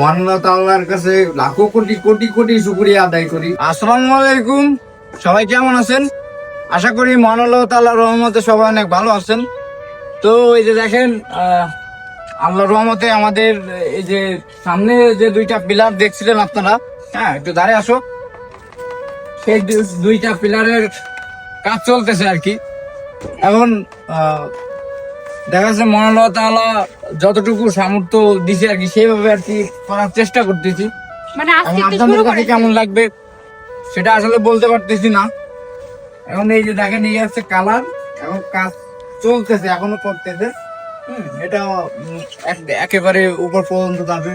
মহানাল্লাহ তাল্লাহর কাছে লাখো কোটি কোটি কোটি শুক্রিয়া আদায় করি। আসসালামু আলাইকুম। সবাই কেমন আছেন? আশা করি মহানাল্লাহ তাল্লাহর রহমতে সবাই অনেক ভালো আছেন। তো এই যে দেখেন আহ, আল্লাহর রহমতে আমাদের এই যে সামনে যে দুইটা পিলার দেখছিলেন আপনারা হ্যাঁ একটু দাঁড়িয়ে আসো। সেই দুইটা পিলারের কাজ চলতেছে আর কি। এখন দেখা যাচ্ছে মহানল্লাহ তাআলা যতটুকু সামর্থ্য দিছে আর কি সেইভাবে আর কি করার চেষ্টা করতেছি। মানে আপনাদের কাছে কেমন লাগবে? সেটা আসলে বলতে পারতেছি না। এখন এই যে দেখেন এই হচ্ছে কালার এখন কাজ চলতেছে এখনও করতেছে। এটা একেবারে উপর পর্যন্ত যাবে।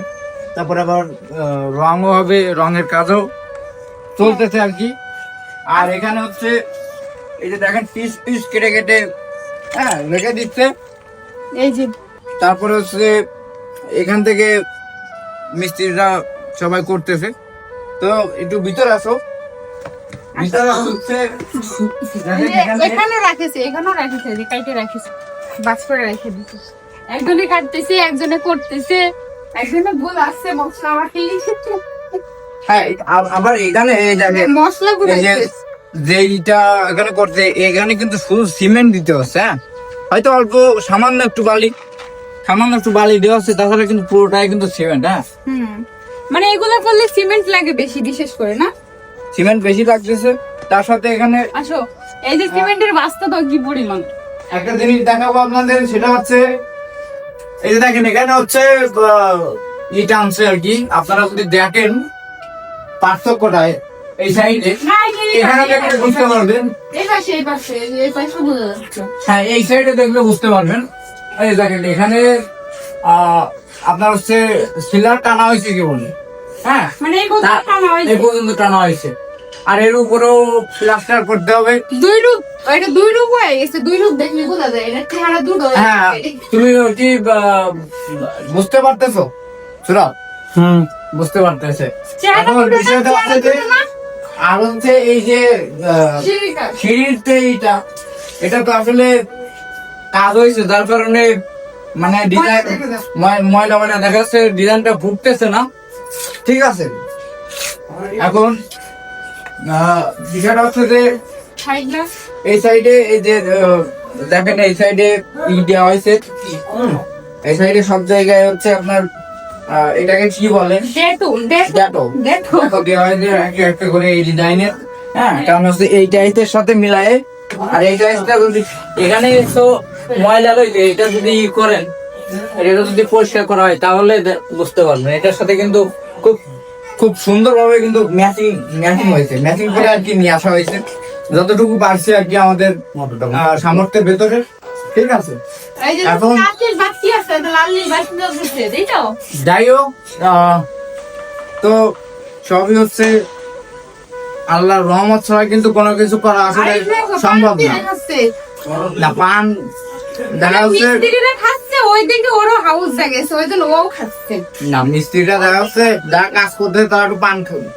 তারপরে আবার রঙও হবে রঙের কাজও চলতেছে আর কি। আর এখানে হচ্ছে এই যে দেখেন পিস পিস কেটে কেটে হ্যাঁ রেখে দিচ্ছে। এই যে তারপরে হচ্ছে এখান থেকে মিস্ত্রিরা সবাই করতেছে। তো একটু ভিতরে আসো। ভিতরে হচ্ছে এখানে- রাখেছে এখানেও রাখেছে যে কাইটে রাখেছে। বাস করে রেখে দিতে একজনে কাটতেছে একজনে করতেছে। একজনে ভুল আসছে মশলা মাখি হ্যাঁ আবার এখানে এই দেখেন মশলা এই যে গুলো যেইটা এখানে করতে এখানে কিন্তু শুধু সিমেন্ট দিতে হচ্ছে হ্যাঁ? হয়তো অল্প সামান্য একটু বালি। সামান্য একটু বালি দেওয়া হচ্ছে তাছাড়া কিন্তু পুরোটাই কিন্তু সিমেন্ট হ্যাঁ? মানে এগুলো করলে সিমেন্ট লাগে বেশি বিশেষ করে না? সিমেন্ট বেশি লাগতেছে তার সাথে এখানে আসো এই যে সিমেন্টের বাস্তা তো কি পরিমাণ? একটা জিনিস দেখাবো আপনাদের সেটা হচ্ছে এই যে দেখেন এখানে হচ্ছে আহ, ই টানছে আর কি। আপনারা যদি দেখেন পার্থক্যটা এই সাইডে এখানে দেখলে বুঝতে পারবেন। হ্যাঁ এই সাইডে দেখলে বুঝতে পারবেন। এই দেখেন এখানে আহ, আপনার হচ্ছে সিলার টানা হয়েছে কি বলে? হ্যাঁ মানে এই পর্যন্ত টানা হয়েছে। আর এর উপরেও প্লাস্টার করতে হবে। দুই রূপ এটা দুই রূপ হয়ে গেছে দুই রূপ দেখলে বোঝা যায়। এটা চেহারা দুটো হ্যাঁ তুমি কি বুঝতে পারতেছো? হুম। বুঝতে পারতেছে। এখন বিষয়টা হচ্ছে যে দুটো না? আর হচ্ছে এই যে যে এইটা এটা তো আসলে কাজ হয়েছে যার কারণে মানে ডিজাইন ময়লা ময়লা দেখা যাচ্ছে ডিজাইনটা ফুটতেছে না। ঠিক আছে? এখন বিষয়টা হচ্ছে যে এই সাইডে এই যে দেখেন এই সাইডে দেওয়া হয়েছে। এই সাইডে সব জায়গায় হচ্ছে আপনার এটাকে কি বলে? দেওয়া একটা করে এই ডিজাইনের হ্যাঁ কারণ হচ্ছে এই টাইসের সাথে মিলায়ে আর এই টাইসটা যদি এখানে তো ময়লা এটা যদি ই করেন এটা যদি পরিষ্কার করা হয় তাহলে বুঝতে পারবেন। এটার সাথে কিন্তু খুব খুব সুন্দরভাবে কিন্তু ম্যাচিং ম্যাচিং হয়েছে। ম্যাচিং করে আর কি নিয়ে আসা হয়েছে। যতটুকু পারছে আর কি আমাদের সামর্থ্যের ভেতরে। ঠিক আছে। এখন- যাই হোক তো সবই হচ্ছে আল্লাহর রহমত ছাড়া কিন্তু কোনো কিছু করা আসলে সম্ভব না। না পান দেখা যাচ্ছে ওই দিকে ওরও হাউস জাগেছে ওই খাচ্ছে। না মিস্ত্রিটা দেখা যাচ্ছে যারা কাজ করতে তারা একটু পান খা-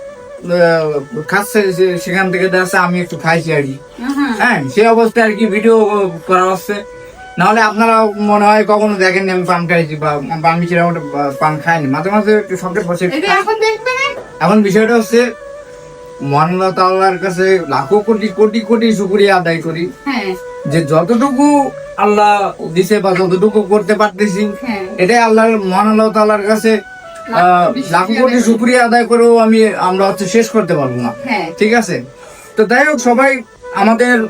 খাচ্ছে সে- সেখান থেকে দেখা যাচ্ছে আমি একটু খাইছি আর কি। হ্যাঁ। হ্যাঁ সেই অবস্থায় আর কি ভিডিও করা হচ্ছে। নাহলে আপনারা মনে হয় কখনো দেখেননি আমি পান খাইছি বা পান মিছিরা পান খাইনি। মাঝে মাঝে একটু শখের বসে এখন বিষয়টা হচ্ছে মহানাল্লাহ তাল্লাহর কাছে লাখো কোটি কোটি কোটি শুক্রিয়া আদায় করি হ্যাঁ। যে যতটুকু আল্লাহ দিছে বা যতটুকু করতে পারতেছি হ্যাঁ। এটাই আল্লাহর মহানাল্লাহ তাল্লাহর কাছে লাখো কোটি শুক্রিয়া আদায় করেও আমি আমরা হচ্ছে শেষ করতে পারব না। হ্যাঁ। ঠিক আছে? তো যাই হোক সবাই আমাদের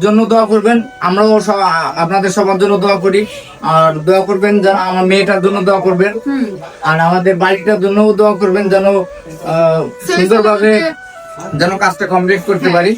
জন্য দোয়া করবেন। আমরাও সব- আপনাদের সবার জন্য দোয়া করি। আর দোয়া করবেন যেন আমার মেয়েটার জন্য দোয়া করবেন। আর আমাদের বাড়িটার জন্য দোয়া করবেন যেন সুন্দরভাবে যেন কাজটা কমপ্লিট করতে পারি।